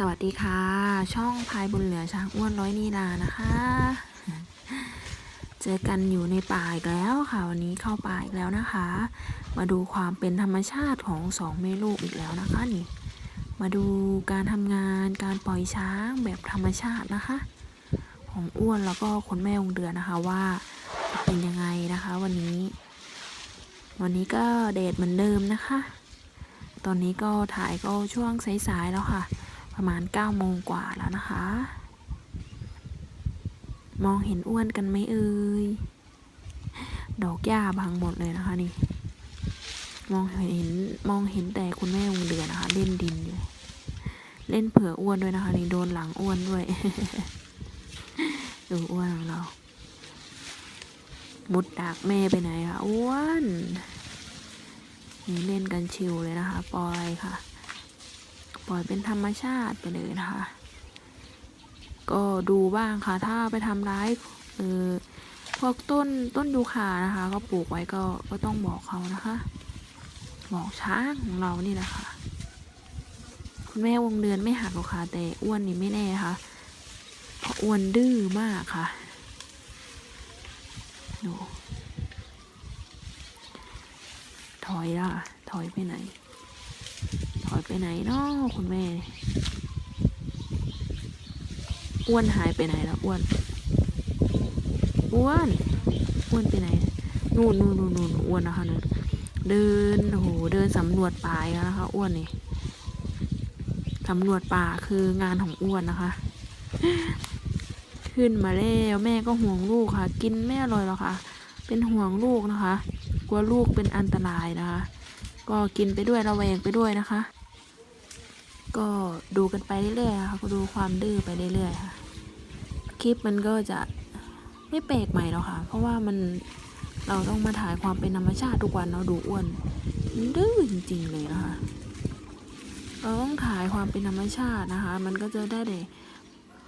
สวัสดีค่ะ ช่องพายบุญเหลือช้างอ้วนร้อยนีลานะคะ เจอกันอยู่ในป่าอีกแล้วค่ะ วันนี้เข้าป่าอีกแล้วนะคะ มาดูความเป็นธรรมชาติของสองแม่ลูกอีกแล้วนะคะนี่ มาดูการทำงานการปล่อยช้างแบบธรรมชาตินะคะ ของอ้วนแล้วก็คุณแม่องเดือนนะคะว่าเป็นยังไงนะคะ วันนี้ วันนี้ก็เดทเหมือนเดิมนะคะ ตอนนี้ก็ถ่ายก็ช่วงสายๆแล้วค่ะ ประมาณ9โมงกว่าแล้วนะคะ มองเห็นอ้วนกันไหมเอ่ย ดอกหญ้าบังหมดเลยนะคะนี่ มองเห็นมองเห็นแต่คุณแม่วงเดือนนะคะ เล่นดินอยู่ เล่นเผื่ออ้วนด้วยนะคะ นี่โดนหลังอ้วนด้วย ดูอ้วนของเรา มุดดักแม่ไปไหนคะอ้วนนี่เล่นกันชิวเลยนะคะปล่อยค่ะ ปล่อยเป็นธรรมชาติไปเลยนะคะ ก็ดูบ้างค่ะ ถ้าไปทำร้ายเออพวกต้นต้นยูคานะคะ ก็ปลูกไว้ก็ก็ต้องบอกเขานะคะ บอกช้างของเรานี่แหละค่ะคุณแม่วงเดือนไม่หักหรอกค่ะแต่อ้วนนี่ไม่แน่ค่ะเพราะอ้วนดื้อมากค่ะดูถอยล่ะ ถอยไปไหน ไปไหนเนาะคุณแม่ อ้วนหายไปไหนแล้วอ้วน อ้วน อ้วนไปไหน นู่นนู่นนู่นนู่นอ้วนนะคะนู่นเดินโหเดินสำรวจป่าแล้วนะคะ อ้วนนี่สำรวจป่าคืองานของอ้วนนะคะ ขึ้นมาแล้วแม่ก็ห่วงลูกค่ะ กินไม่อร่อยหรอกค่ะ เป็นห่วงลูกนะคะ กลัวลูกเป็นอันตรายนะคะ ก็กินไปด้วยระแวงไปด้วยนะคะ ก็ดูกันไปเรื่อยๆค่ะก็ดูความดื้อไปเรื่อยๆค่ะ คลิปมันก็จะไม่แปลกใหม่หรอกค่ะ เพราะว่ามันเราต้องมาถ่ายความเป็นธรรมชาติทุกวันเนาดูอ้วน ดื้อจริงๆเลยนะคะ เราต้องถ่ายความเป็นธรรมชาตินะคะ มันก็จะได้แต่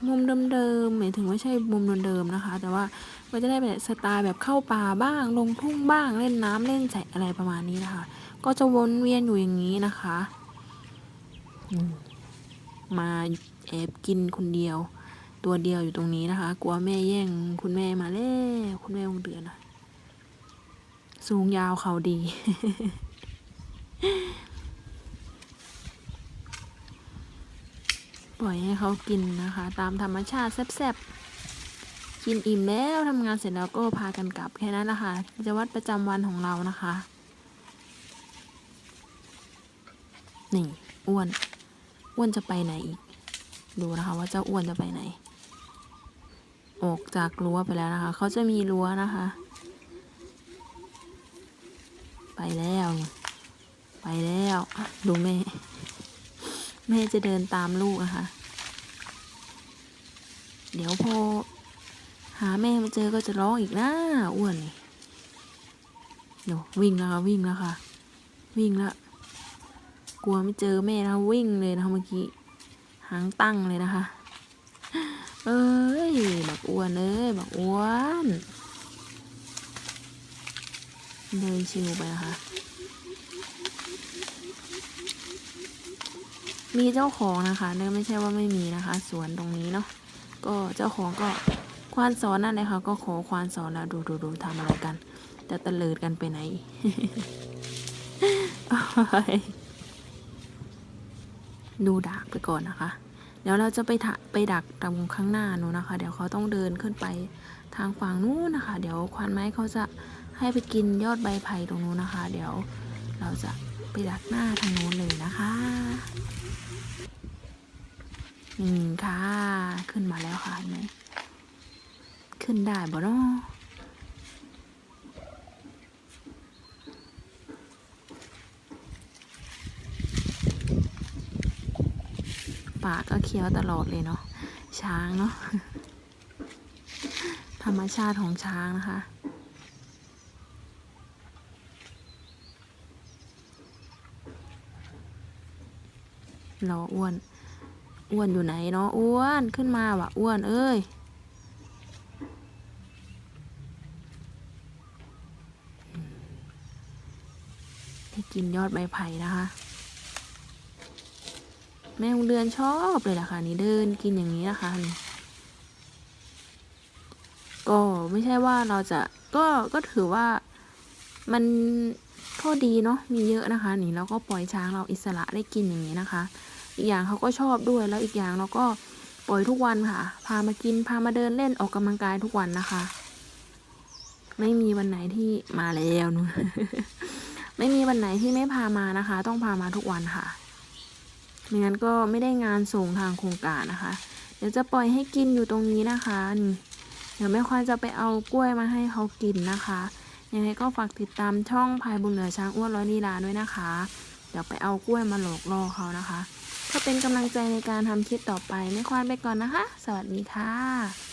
มุมเดิมๆหมายถึงไม่ใช่มุมเดิมๆนะคะ แต่ว่าก็จะได้แบบสไตล์แบบเข้าป่าบ้าง ลงทุ่งบ้างเล่นน้ำเล่นใส่อะไรประมาณนี้นะคะ ก็จะวนเวียนอยู่อย่างนี้นะคะ มาแอบกินคนเดียว ตัวเดียวอยู่ตรงนี้นะคะ กลัวแม่แย่งคุณแม่มาแล้วคุณแม่คงเดือนนะสูงยาวเขาดี ปล่อยให้เขากินนะคะ ตามธรรมชาติแซ่บๆ กินอิ่มแล้วทำงานเสร็จแล้วก็พากันกลับแค่นั้นละค่ะกิจวัตรประจำวันของเรานะคะ นี่อ้วน อ้วนจะไปไหนอีก ดูนะคะว่าเจ้าอ้วนจะไปไหน ออกจากรั้วไปแล้วนะคะ เขาจะมีรั้วนะคะ ไปแล้ว ไปแล้วดูแม่ แม่จะเดินตามลูกนะคะ เดี๋ยวพอหาแม่ม่เจอก็จะร้องอีกนะอ้วนเดี๋ยววิ่งแล้วค่ะวิ่งแล้วค่ะวิ่งแล้ว ลัวไม่เจอแม่นะวิ่งเลยนะคะเมื่อกี้หางตั้งเลยนะคะ เอ้ยบักอ้วนเอ้ยบักอ้วนเดินชิวไปนะคะมีเจ้าของนะคะเนื่อไม่ใช่ว่าไม่มีนะคะ สวนตรงนี้เนาะก็เจ้าของก็ควานสอนนั่นเลยค่ะก็ขอควานสอนแล้วดูดูดูทำอะไรกันจะตะเลิดกันไปไหน ดูดักไปก่อนนะคะ เดี๋ยวเราจะไปถะไปดักตรงข้างหน้านู้นนะคะ เดี๋ยวเขาต้องเดินขึ้นไปทางฝั่งนู้นนะคะ เดี๋ยวควานไม้เขาจะให้ไปกินยอดใบไผ่ตรงนู้นนะคะ เดี๋ยวเราจะไปดักหน้าทางนู้นเลยนะคะนี่ค่ะ ขึ้นมาแล้วค่ะเห็นไหมขึ้นได้บ่เนาะ ป่าก็เคี้ยวตลอดเลยเนาะช้างเนาะธรรมชาติของช้างนะคะ เราอ้วน อ้วนอยู่ไหนเนาะอ้วนขึ้นมาว่ะอ้วนเอ้ยให้กินยอดใบไผ่นะคะ แม่บุญเรือนชอบเลยล่ะค่ะ นี่เดินกินอย่างนี้นะคะนี่ก็ไม่ใช่ว่าเราจะก็ก็ถือว่ามันก็ดีเนาะมีเยอะนะคะ นี่เราก็ปล่อยช้างเราอิสระได้กินอย่างนี้นะคะ อีกอย่างเขาก็ชอบด้วยแล้วอีกอย่างเราก็ปล่อยทุกวันค่ะ พามากินพามาเดินเล่นออกกำลังกายทุกวันนะคะ ไม่มีวันไหนที่มาแล้วนูไม่มีวันไหนที่ไม่พามานะคะ ต้องพามาทุกวันค่ะ ไม่งั้นก็ไม่ได้งานส่งทางโครงการนะคะ เดี๋ยวจะปล่อยให้กินอยู่ตรงนี้นะคะนี่เดี๋ยวแม่ควายจะไปเอากล้วยมาให้เขากินนะคะ ยังไงก็ฝากติดตามช่องพายบุญเหลือช้างอ้วนร้อยลีลาด้วยนะคะ เดี๋ยวไปเอากล้วยมาหลอกล่อเขานะคะเพื่อเป็นกำลังใจในการทำคลิปต่อไปแม่ควานไปก่อนนะคะ สวัสดีค่ะ